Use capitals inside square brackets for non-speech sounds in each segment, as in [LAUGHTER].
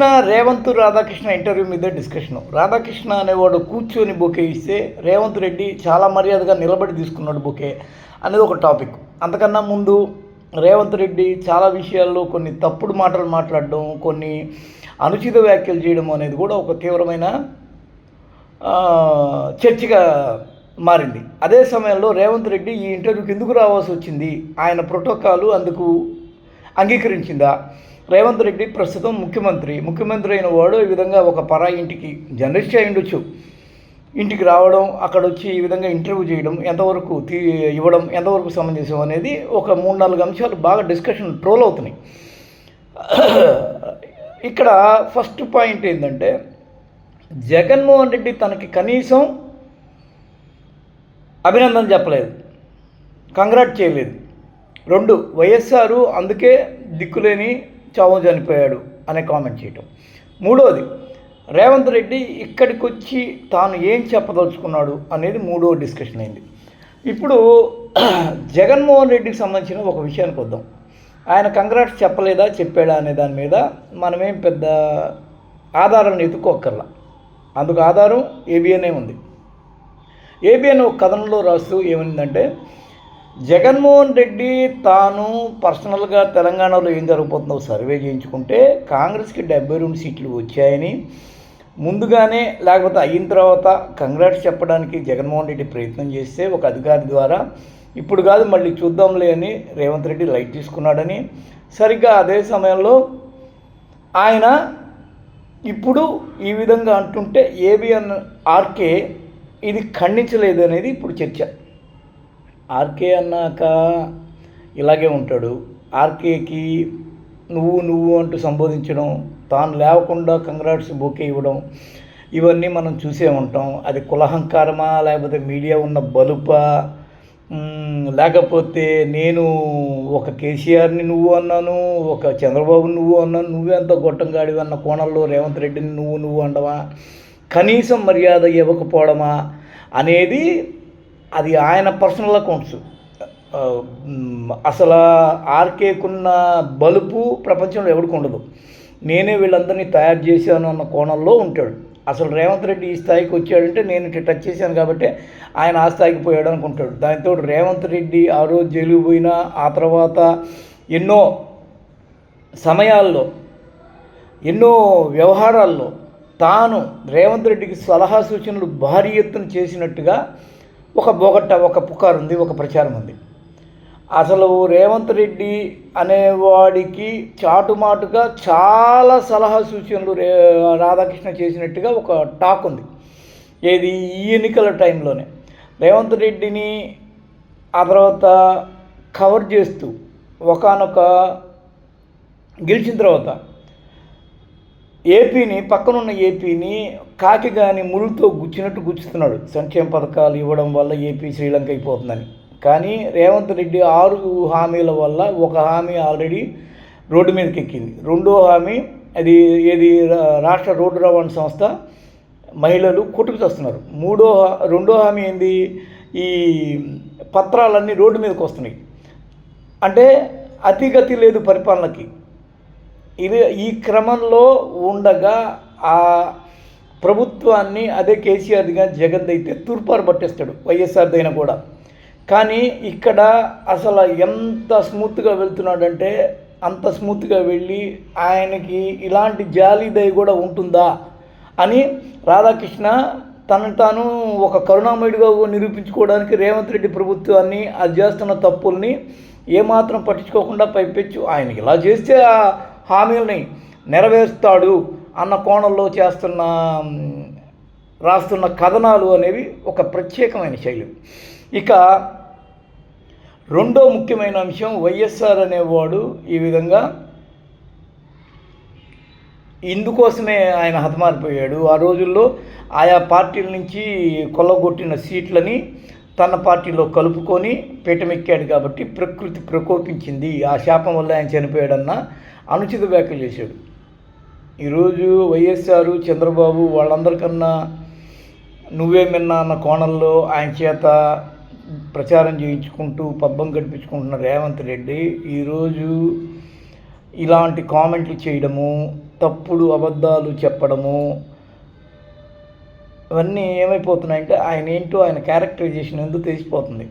చూసిన రేవంత్ రాధాకృష్ణ ఇంటర్వ్యూ మీద డిస్కషన్ రాధాకృష్ణ అనేవాడు కూర్చొని బొకే ఇస్తే రేవంత్ రెడ్డి చాలా మర్యాదగా నిలబడి తీసుకున్నాడు బొకే అనేది ఒక టాపిక్ అంతకన్నా ముందు రేవంత్ రెడ్డి చాలా విషయాల్లో కొన్ని తప్పుడు మాటలు మాట్లాడడం కొన్ని అనుచిత వ్యాఖ్యలు చేయడం అనేది కూడా ఒక తీవ్రమైన చర్చగా మారింది. అదే సమయంలో రేవంత్ రెడ్డి ఈ ఇంటర్వ్యూకి ఎందుకు రావాల్సి వచ్చింది? ఆయన ప్రోటోకాలు అందుకు అంగీకరించిందా? రేవంత్ రెడ్డి ప్రస్తుతం ముఖ్యమంత్రి. ముఖ్యమంత్రి అయిన వాడు ఈ విధంగా ఒక పరాయి ఇంటికి జర్నలిస్ట్ అయి ఉండొచ్చు. ఇంటికి రావడం అక్కడ వచ్చి ఈ విధంగా ఇంటర్వ్యూ చేయడం ఎంతవరకు తీ ఇవ్వడం ఎంతవరకు సమంజసం అనేది ఒక మూడు నాలుగు అంశాలు బాగా డిస్కషన్ ట్రోల్ అవుతున్నాయి. ఇక్కడ ఫస్ట్ పాయింట్ ఏంటంటే జగన్మోహన్ రెడ్డి తనకి కనీసం అభినందన చెప్పలేదు. కంగ్రాట్ చేయలేదు. రెండు వైఎస్ఆర్ అందుకే దిక్కులేని చావు చనిపోయాడు అనే కామెంట్ చేయటం. మూడోది రేవంత్ రెడ్డి ఇక్కడికి వచ్చి తాను ఏం చెప్పదలుచుకున్నాడు అనేది మూడో డిస్కషన్ అయింది. ఇప్పుడు [CLEARS THROAT] జగన్మోహన్ రెడ్డికి సంబంధించిన ఒక విషయానికి వద్దాం. ఆయన కంగ్రాట్స్ చెప్పలేదా చెప్పాడా అనే దాని మీద మనమేం పెద్ద ఆధారాన్ని ఎత్తుకోక్కర్లా అందుకు ఆధారం ఏబిఎన్ఏ ఉంది. ఏబిఎన్ ఒక కథనంలో రాస్తూ ఏమైందంటే జగన్మోహన్ రెడ్డి తాను పర్సనల్గా తెలంగాణలో ఏం జరగబోతుందో సర్వే చేయించుకుంటే కాంగ్రెస్కి డెబ్బై రెండు సీట్లు వచ్చాయని ముందుగానే లేకపోతే అయిన తర్వాత కంగ్రాట్స్ చెప్పడానికి జగన్మోహన్ రెడ్డి ప్రయత్నం చేస్తే ఒక అధికారి ద్వారా ఇప్పుడు కాదు మళ్ళీ చూద్దాంలే అని రేవంత్ రెడ్డి లైట్ తీసుకున్నాడని సరిగ్గా అదే సమయంలో ఆయన ఇప్పుడు ఈ విధంగా అంటుంటే ఏబిఎన్ ఆర్కే ఇది ఖండించలేదు అనేది ఇప్పుడు చర్చ. ఆర్కే అన్నాక ఇలాగే ఉంటాడు. ఆర్కేకి నువ్వు నువ్వు అంటూ సంబోధించడం తాను లేవకుండా కంగ్రాట్స్ బోకే ఇవ్వడం ఇవన్నీ మనం చూసే ఉంటాం. అది కులహంకారమా లేకపోతే మీడియా ఉన్న బలుపా? లేకపోతే నేను ఒక కేసీఆర్ని నువ్వు అన్నాను ఒక చంద్రబాబు నువ్వు అన్నాను నువ్వెంత గొట్టంగాడివి అన్న కోణంలో రేవంత్ రెడ్డిని నువ్వు నువ్వు అండవా? కనీసం మర్యాద ఇవ్వకపోవడమా? అనేది అది ఆయన పర్సనల్ అకౌంట్స్ అసలు ఆర్కేకున్న బలుపు ప్రపంచంలో ఎవరికి ఉండదు. నేనే వీళ్ళందరినీ తయారు చేశాను అన్న కోణంలో ఉంటాడు. అసలు రేవంత్ రెడ్డి ఈ స్థాయికి వచ్చాడంటే నేను ఇట్లా టచ్ చేశాను కాబట్టి ఆయన ఆ స్థాయికి పోయాడు అనుకుంటాడు. దానితో రేవంత్ రెడ్డి ఆ రోజు జైలుకు పోయినా ఆ తర్వాత ఎన్నో సమయాల్లో ఎన్నో వ్యవహారాల్లో తాను రేవంత్ రెడ్డికి సలహా సూచనలు భారీ ఎత్తున చేసినట్టుగా ఒక బోగట్ట ఒక పుకారు ఉంది ఒక ప్రచారం ఉంది. అసలు రేవంత్ రెడ్డి అనేవాడికి చాటుమాటుగా చాలా సలహా సూచనలు రే రాధాకృష్ణ చేసినట్టుగా ఒక టాక్ ఉంది. ఏది? ఈ ఎన్నికల టైంలోనే. రేవంత్ రెడ్డిని ఆ తర్వాత కవర్ చేస్తూ ఒకానొక గెలిచిన తర్వాత ఏపీని పక్కనున్న ఏపీని కాకి కానీ ముళ్ళుతో గుచ్చినట్టు గుచ్చుతున్నాడు. సంక్షేమ పథకాలు ఇవ్వడం వల్ల ఏపీ శ్రీలంక అయిపోతుందని. కానీ రేవంత్ రెడ్డి ఆరు హామీల వల్ల ఒక హామీ ఆల్రెడీ రోడ్డు మీదకి ఎక్కింది రెండో హామీ అది ఏది? రా- రాష్ట్ర రోడ్డు రవాణా సంస్థ మహిళలు కొట్టుకు తెస్తున్నారు మూడో హా- రెండో హామీ ఏంది? ఈ పత్రాలన్నీ రోడ్డు మీదకి వస్తున్నాయి. అంటే అతిగతి లేదు పరిపాలనకి. ఇది ఈ క్రమంలో ఉండగా ఆ ప్రభుత్వాన్ని అదే కేసీఆర్దిగా జగన్ అయితే తూర్పారు పట్టేస్తాడు వైఎస్ఆర్దైనా కూడా. కానీ ఇక్కడ అసలు ఎంత స్మూత్గా వెళ్తున్నాడంటే అంత స్మూత్గా వెళ్ళి ఆయనకి ఇలాంటి జాలి దయ కూడా ఉంటుందా అని రాధాకృష్ణ తను తాను ఒక కరుణామయుడిగా నిరూపించుకోవడానికి రేవంత్ రెడ్డి ప్రభుత్వాన్ని అది చేస్తున్న తప్పుల్ని ఏమాత్రం పట్టించుకోకుండా పైపెచ్చు. ఆయనకి ఇలా చేస్తే హామీలని నెరవేరుస్తాడు అన్న కోణంలో చేస్తున్న రాస్తున్న కథనాలు అనేవి ఒక ప్రత్యేకమైన శైలి. ఇక రెండో ముఖ్యమైన అంశం వైఎస్ఆర్ అనేవాడు ఈ విధంగా ఇందుకోసమే ఆయన హతమారిపోయాడు. ఆ రోజుల్లో ఆయా పార్టీల నుంచి కొల్లగొట్టిన సీట్లని తన పార్టీలో కలుపుకొని పీఠమెక్కాడు కాబట్టి ప్రకృతి ప్రకోపించింది. ఆ శాపం వల్ల ఆయన చనిపోయాడన్న అనుచిత వ్యాఖ్యలు చేశాడు. ఈరోజు వైఎస్ఆర్ చంద్రబాబు వాళ్ళందరికన్నా నువ్వే మిన్నా అన్న కోణంలో ఆయన చేత ప్రచారం చేయించుకుంటూ పబ్బం గడిపించుకుంటున్న రేవంత్ రెడ్డి ఈరోజు ఇలాంటి కామెంట్లు చేయడము తప్పుడు అబద్ధాలు చెప్పడము ఇవన్నీ ఏమైపోతున్నాయంటే ఆయన ఏంటో ఆయన క్యారెక్టరైజేషన్ ఎందుకు తెలిసిపోతుంది?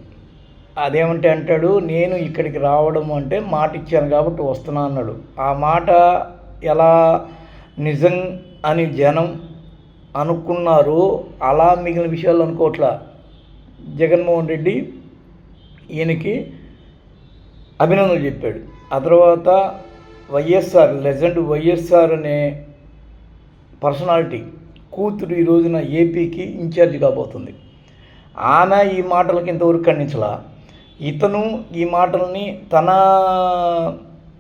అదేమంటే అంటాడు నేను ఇక్కడికి రావడం అంటే మాట ఇచ్చాను కాబట్టి వస్తున్నా అన్నాడు. ఆ మాట ఎలా నిజం అని జనం అనుకున్నారు అలా మిగిలిన విషయాలు అనుకోవట్లా. జగన్మోహన్ రెడ్డి ఈయనకి అభినందనలు చెప్పాడు. ఆ తర్వాత వైఎస్ఆర్ లెజెండ్ వైఎస్ఆర్ అనే పర్సనాలిటీ కూతురు ఈ రోజున ఏపీకి ఇన్ఛార్జ్ కాబోతుంది. ఆమె ఈ మాటలకి ఇంతవరకు ఖండించలా. ఇతను ఈ మాటల్ని తన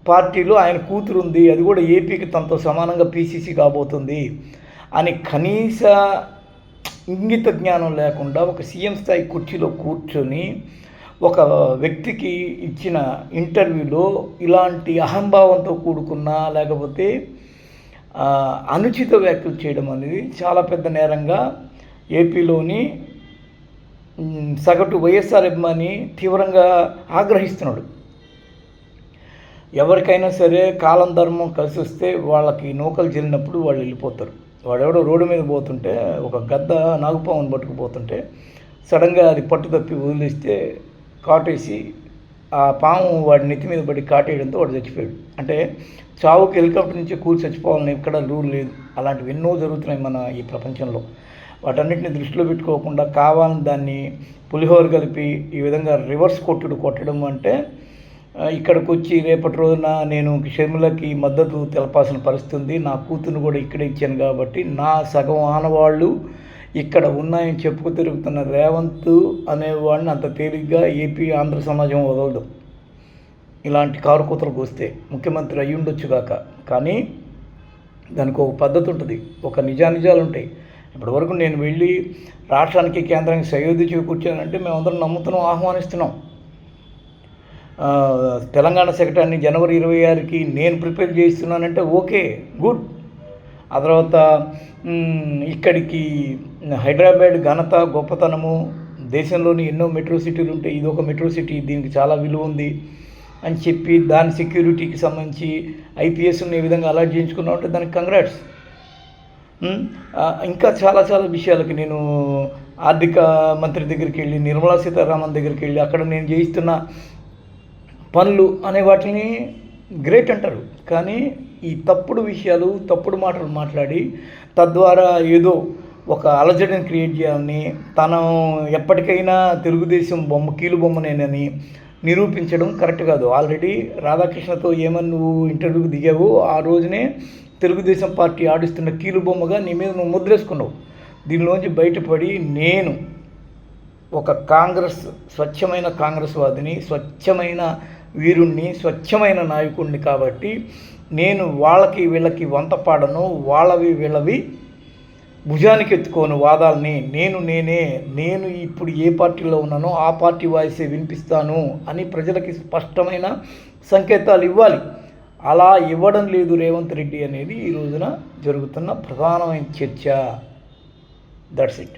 పార్టీలో ఆయన కూతురు ఉంది అది కూడా ఏపీకి తనతో సమానంగా పీసీసీ కాబోతుంది అని కనీస ఇంగిత జ్ఞానం లేకుండా ఒక సీఎం స్థాయి కుర్చీలో కూర్చొని ఒక వ్యక్తికి ఇచ్చిన ఇంటర్వ్యూలో ఇలాంటి అహంభావంతో కూడుకున్న లేకపోతే అనుచిత వ్యాఖ్యలు చేయడం అనేది చాలా పెద్ద నేరంగా ఏపీలోని సగటు వైఎస్ఆర్ అభిమాని తీవ్రంగా ఆగ్రహిస్తున్నాడు. ఎవరికైనా సరే కాలం ధర్మం కలిసి వస్తే వాళ్ళకి నూకలు చెల్లినప్పుడు వాళ్ళు వెళ్ళిపోతారు. వాడెవడో రోడ్డు మీద పోతుంటే ఒక గద్ద నాగుపాముని పట్టుకుపోతుంటే సడన్గా అది పట్టు తప్పి వదిలేస్తే కాటేసి ఆ పాము వాడి నెత్తి మీద పడి కాటేయడంతో వాడు చచ్చిపోయాడు. అంటే చావుకి హెలికాప్టర్ నుంచి కూర్చి చచ్చిపోవాలని ఎక్కడ రూల్ లేదు. అలాంటివి ఎన్నో జరుగుతున్నాయి మన ఈ ప్రపంచంలో. వాటన్నిటిని దృష్టిలో పెట్టుకోకుండా కావాలని దాన్ని పులిహోర కలిపి ఈ విధంగా రివర్స్ కొట్టుడు కొట్టడం అంటే ఇక్కడికి వచ్చి రేపటి రోజున నేను షర్మిలకి మద్దతు తెలపాల్సిన పరిస్థితి ఉంది. నా కూతురు కూడా ఇక్కడ ఇచ్చాను కాబట్టి నా సగం ఆనవాళ్ళు ఇక్కడ ఉన్నాయని చెప్పుకు తిరుగుతున్న రేవంత్ అనేవాడిని అంత తేలిగ్గా ఏపీ ఆంధ్ర సమాజం వదలదు. ఇలాంటి కారు కూతలకు వస్తే ముఖ్యమంత్రి అయ్యుండొచ్చు కాక. కానీ దానికి ఒక పద్ధతి ఉంటుంది. ఒక నిజానిజాలు ఉంటాయి. ఇప్పటి వరకు నేను వెళ్ళి రాష్ట్రానికి కేంద్రానికి సయోధ్య చేకూర్చానంటే మేమందరం నమ్ముతున్నాం ఆహ్వానిస్తున్నాం. తెలంగాణ సెక్రటరీని జనవరి ఇరవై ఆరుకి నేను ప్రిపేర్ చేస్తున్నానంటే ఓకే గుడ్. ఆ తర్వాత ఇక్కడికి హైదరాబాద్ ఘనత గొప్పతనము దేశంలోని ఎన్నో మెట్రో సిటీలు ఉంటాయి ఇది ఒక మెట్రో సిటీ దీనికి చాలా విలువ ఉంది అని చెప్పి దాని సెక్యూరిటీకి సంబంధించి ఐపీఎస్ని ఏ విధంగా అలాట్ చేయించుకున్నావు అంటే దానికి కంగ్రాట్స్. ఇంకా చాలా చాలా విషయాలకి నేను ఆర్థిక మంత్రి దగ్గరికి వెళ్ళి నిర్మలా సీతారామన్ దగ్గరికి వెళ్ళి అక్కడ నేను చేయిస్తున్న పనులు అనే వాటిని గ్రేట్ అంటారు. కానీ ఈ తప్పుడు విషయాలు తప్పుడు మాటలు మాట్లాడి తద్వారా ఏదో ఒక అలజడిని క్రియేట్ చేయాలని తను ఎప్పటికైనా తెలుగుదేశం బొమ్మ కీలు బొమ్మనేనని నిరూపించడం కరెక్ట్ కాదు. ఆల్రెడీ రాధాకృష్ణతో ఏమని నువ్వు ఇంటర్వ్యూకి దిగావు ఆ రోజునే తెలుగుదేశం పార్టీ ఆడిస్తున్న కీలుబొమ్మగా నీ మీద నువ్వు ముద్రేసుకున్నావు. దీనిలోంచి బయటపడి నేను ఒక కాంగ్రెస్ స్వచ్ఛమైన కాంగ్రెస్ వాదిని స్వచ్ఛమైన వీరుణ్ణి స్వచ్ఛమైన నాయకుడిని కాబట్టి నేను వాళ్ళకి వీళ్ళకి వంత పాడను వాళ్ళవి వీళ్ళవి భుజానికి ఎత్తుకోను వాదాలని. నేను నేనే నేను ఇప్పుడు ఏ పార్టీలో ఉన్నానో ఆ పార్టీ వాయిసే వినిపిస్తాను అని ప్రజలకి స్పష్టమైన సంకేతాలు ఇవ్వాలి. అలా ఇవ్వడం లేదు రేవంత్ రెడ్డి అనేది ఈ రోజున జరుగుతున్న ప్రధానమైన చర్చ. That's it